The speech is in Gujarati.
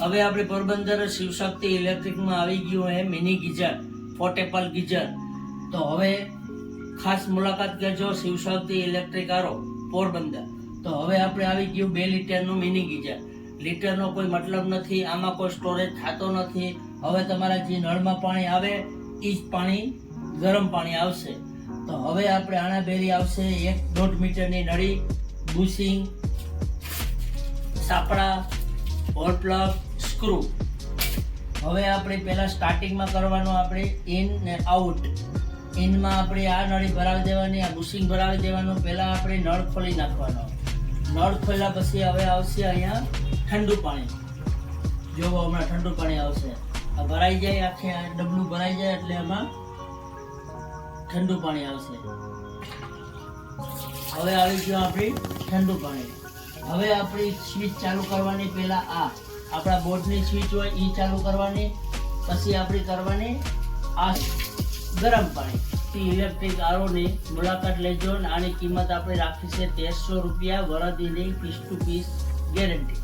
હવે આપણે પોરબંદર શિવશક્તિ ઇલેક્ટ્રિકમાં આવી ગયું હે, મિની ગીઝર, પોર્ટેબલ ગીઝર. તો હવે ખાસ મુલાકાત કરજો શિવશક્તિ ઇલેક્ટ્રિક આરો પોરબંદર. તો હવે આપણે આવી ગયું બે લીટરનું મિની ગીઝર. લીટરનો કોઈ મતલબ નથી, આમાં કોઈ સ્ટોરેજ થતો નથી. હવે તમારા જે નળમાં પાણી આવે એ જ પાણી, ગરમ પાણી આવશે. તો હવે આપણે આણા બેરી આવશે એક દોઢ મીટરની નળી, બુશિંગ, સાપડા હોલ પ્લગ સ્ક્રૂ હવે આપણે પહેલા સ્ટાર્ટિંગમાં કરવાનું આપણે ઇન ને આઉટ ઇનમાં આપણે આ નળી ભરાવી દેવાની, આ બુશિંગ ભરાવી દેવાનું. પહેલાં આપણે નળ ખોલી નાખવાનો. નળ ખોલ્યા પછી હવે આવશે અહીંયા ઠંડુ પાણી. જોવો હમણાં ઠંડુ પાણી આવશે. આ ભરાઈ જાય, આખે આ ડબલું ભરાઈ જાય એટલે એમાં ઠંડુ પાણી આવશે. હવે આવી ગયું આપણી ઠંડુ પાણી. હવે આપણી સ્વિચ ચાલુ કરવાની પહેલા આ. આપણા બોર્ડની સ્વિચ હોય એ ચાલુ કરવાની, પછી આપણે કરવાની આ ગરમ પાણી. ઇલેક્ટ્રિક આરોની મુલાકાત લેજો અને આની કિંમત આપણે રાખી છે તેરસો રૂપિયા, વરદીની પીસ ટુ પીસ ગેરંટી